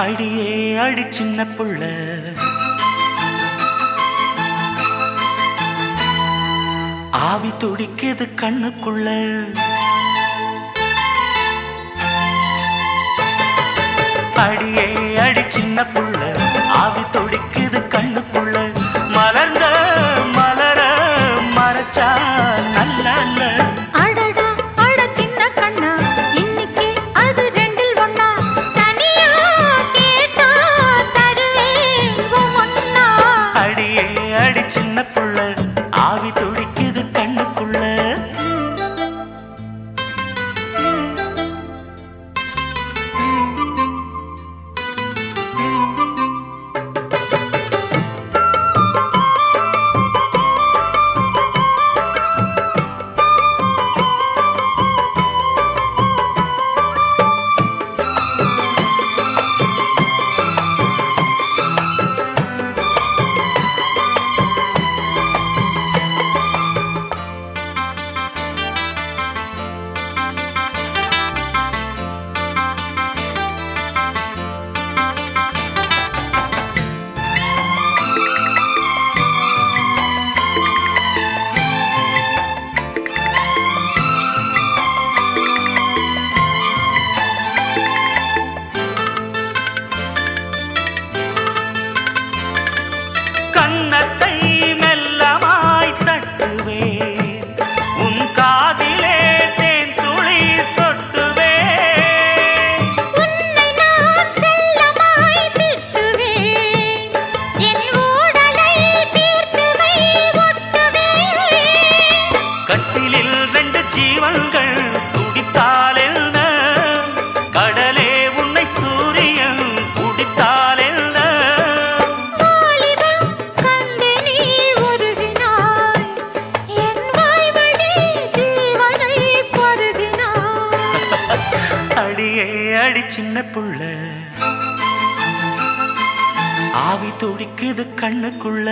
அடியே அடி சின்ன புள்ள. ஆவி துடிக்குது கண்ணுக்குள்ள. அடியே அடி சின்ன புள்ள. துடித்தால் என்ன கடலே உன்னை சூரியன் துடித்தால் என்ன அடியே அடி சின்ன புள்ள. ஆவி துடிக்குது கண்ணுக்குள்ள.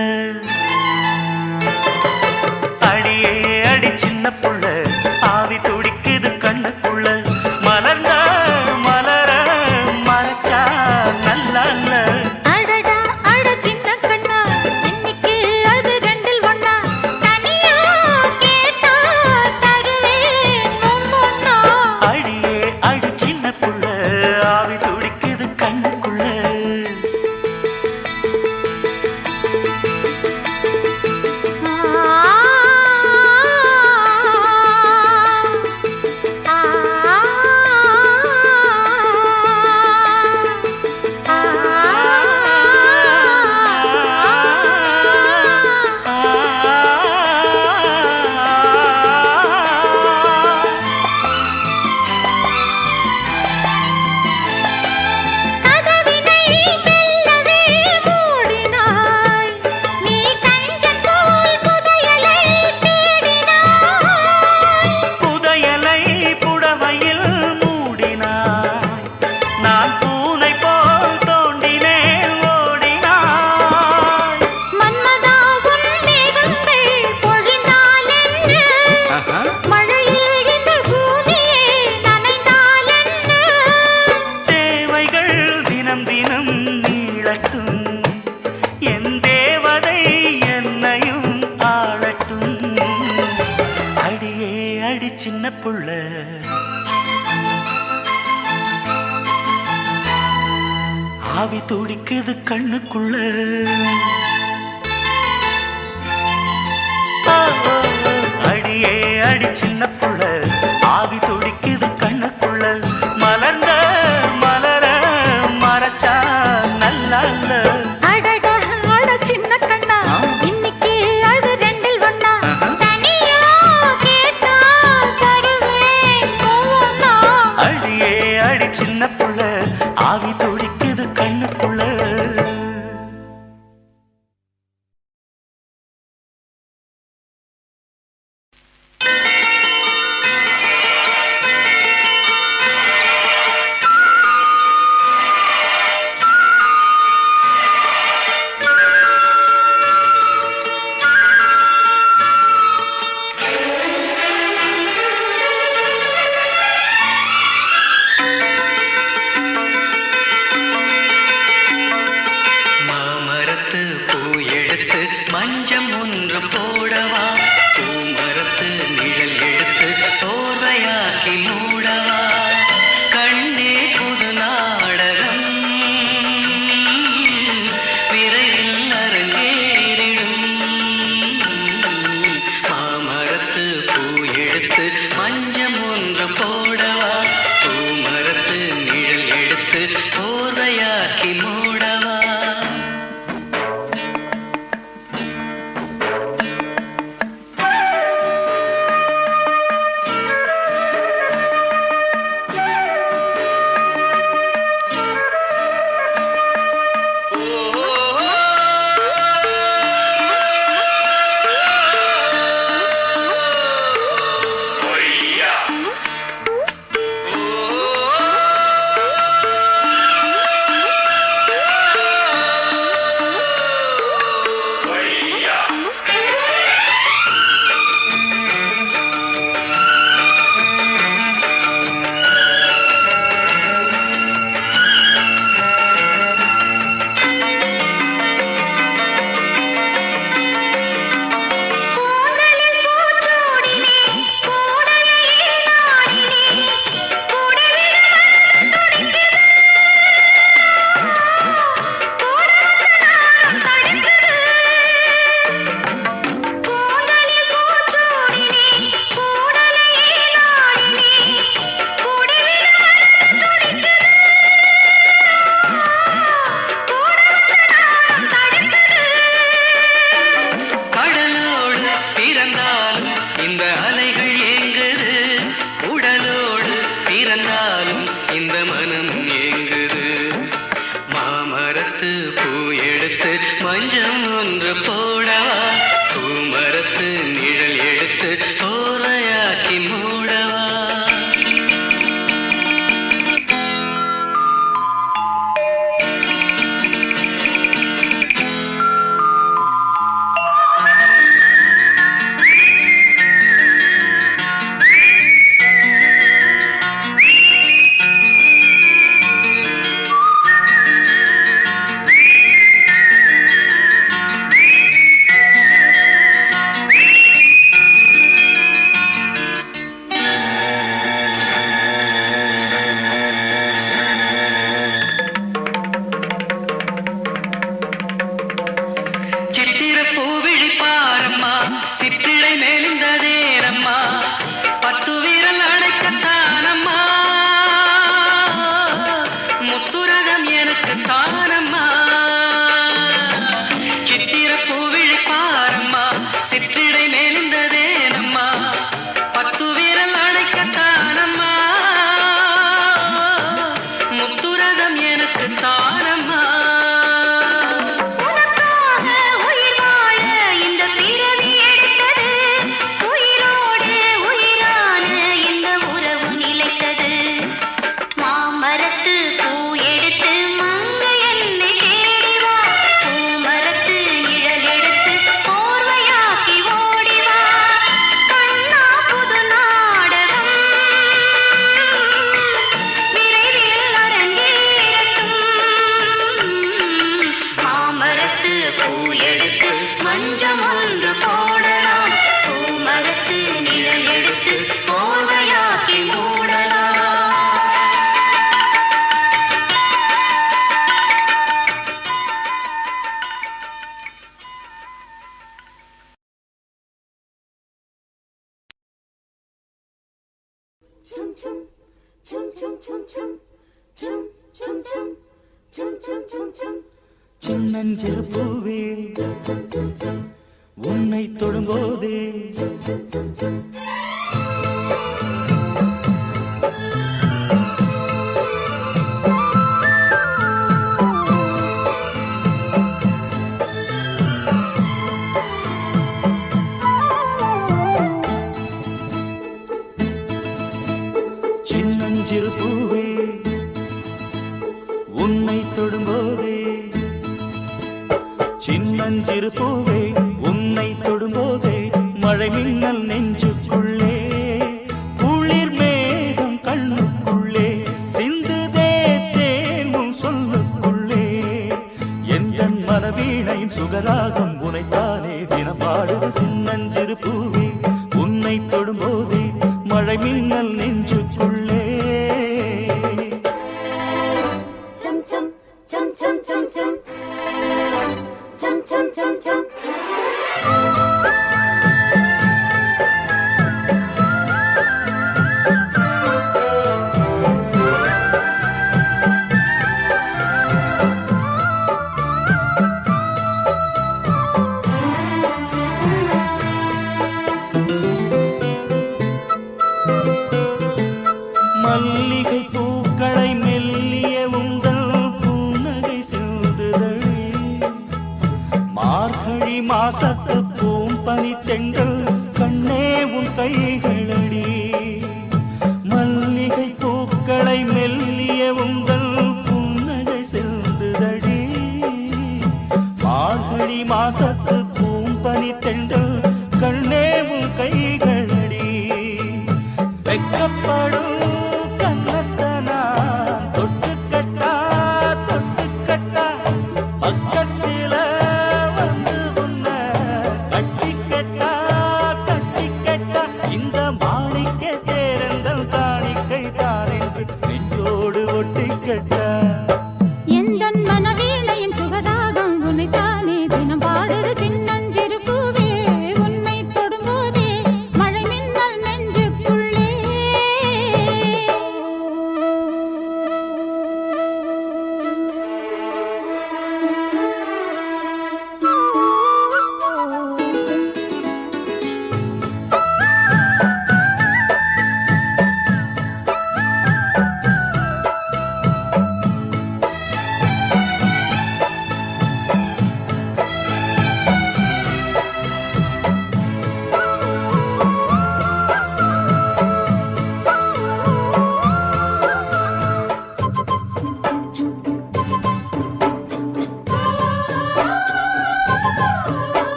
கண்ணுக்குள்ள. அடியே அடி சின்ன சின்னஞ்சிறு பூவே உன்னை தொடும்போதே மஞ்சிறு பூவே உன்னை தொடும்போதே மழை மின்னல் நெஞ்சுக்குள்ளே. குளிர் மேகம் கண்ணுக்குள்ளே சிந்துதே தேமும் சொல்லுக்குள்ளே. எந்த மனவீணை சுகராகம் உனைத்தானே தினம் பாடுது சின்னஞ்சிறு பூவே உன்னை தொடும்போதே மழை மின்னல் நெஞ்சுக்குள்ளே.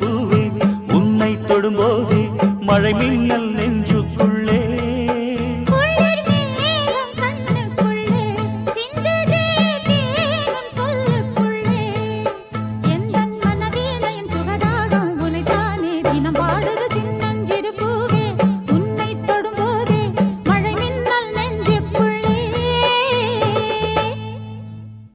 பூவே உன்னை தொடும்போது மழை மின்னல்